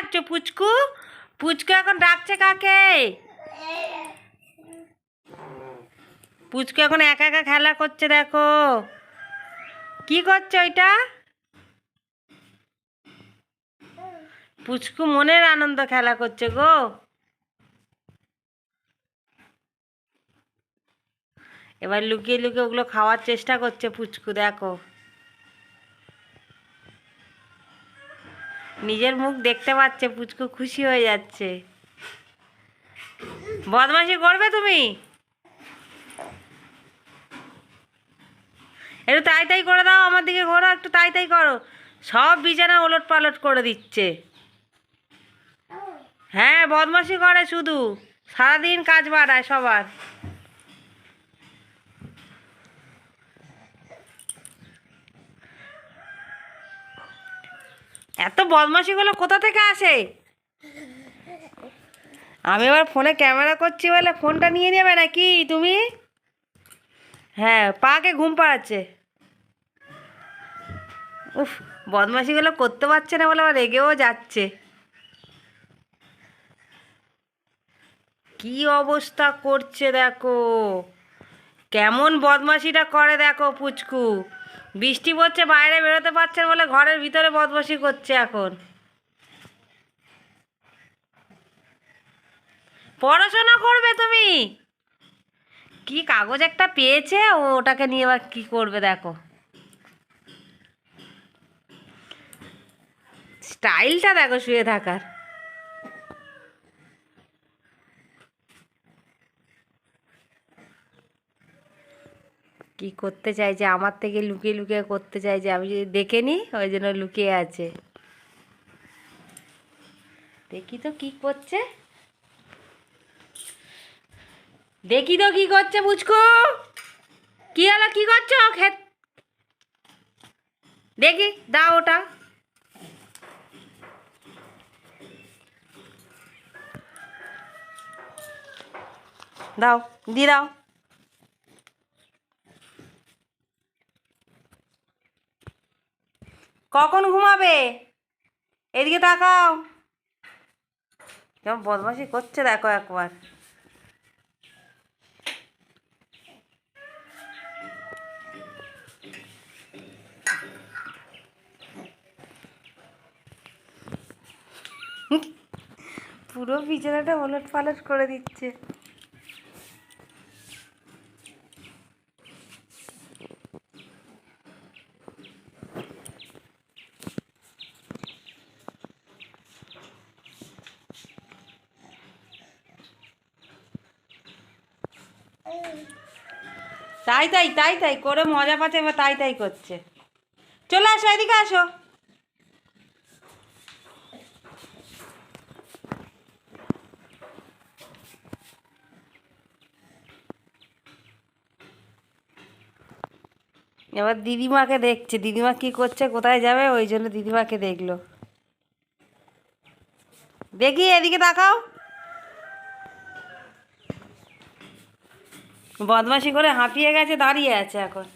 ডাকছো পুচকু? পুচকু এখন ডাকছে কাকে? পুচকু এখন একা একা খেলা করছে, দেখো। কি করছে ওইটা? পুচকু মনের আনন্দ খেলা করছে গো। এবার লুকিয়ে লুকিয়ে ওগুলো খাওয়ার চেষ্টা করছে পুচকু, দেখো। নিজের মুখ দেখতে পাচ্ছে, পুচকু খুশি হয়ে যাচ্ছে। বদমাশি করবে তুমি? একটু তাই তাই করে দাও, আমার দিকে ঘোরো একটু তাই তাই করো। সব বিছানা ওলট পালট করে দিচ্ছে। হ্যাঁ বদমাশি করে শুধু। সারাদিন কাজ বাড়ায় সবার। এত বদমাশিগুলো কোথা থেকে আসে? আমি এবার ফোনে ক্যামেরা করছি বলে ফোনটা নিয়ে নেবে নাকি তুমি? হ্যাঁ পাকে ঘুম পাড়াচ্ছে। উফ, বদমাশিগুলো করতে পারছে না বলে আবার রেগেও যাচ্ছে। কি অবস্থা করছে দেখো? কেমন বদমাশিটা করে দেখো পুচকু? বৃষ্টি পড়ছে, বাইরে বেরোতে পারছে বলে ঘরের ভিতরে বদমাশি করছে এখন। পড়াশোনা করবে তুমি? কি কাগজ একটা পেয়েছে? ও ওটাকে নিয়ে আবার কি করবে দেখো। স্টাইলটা দেখো শুয়ে থাকার। কি করতে চাইছে আমার থেকে লুকিয়ে লুকিয়ে করতে চাইছে আমি যদি দেখে নিই, ওই জন্য লুকিয়ে আছে। দেখি তো কি করছে। দেখি তো কি করছে বুঝকো। কি হলো, কি করছ? খেত দেখি, দাও ওটা। দাও দি দাও। কখন ঘুমাবে? এদিকে তাকাও। কেমন বদমাশি করছে দেখো একবার। পুরো বিছানাটা ওলট পালট করে দিচ্ছে। তাই তাই তাই তাই, করে মজা পাচ্ছে, এবার তাই তাই করছে। চলে আসো, এদিকে আসো। এবার দিদিমাকে দেখছে, দিদিমা কি করছে, কোথায় যাবে, ওই জন্য দিদিমাকে দেখল। দেখি এদিকে তাকাও। বদমাশি করে হাঁপিয়ে গেছে দাঁড়িয়ে আছে এখন।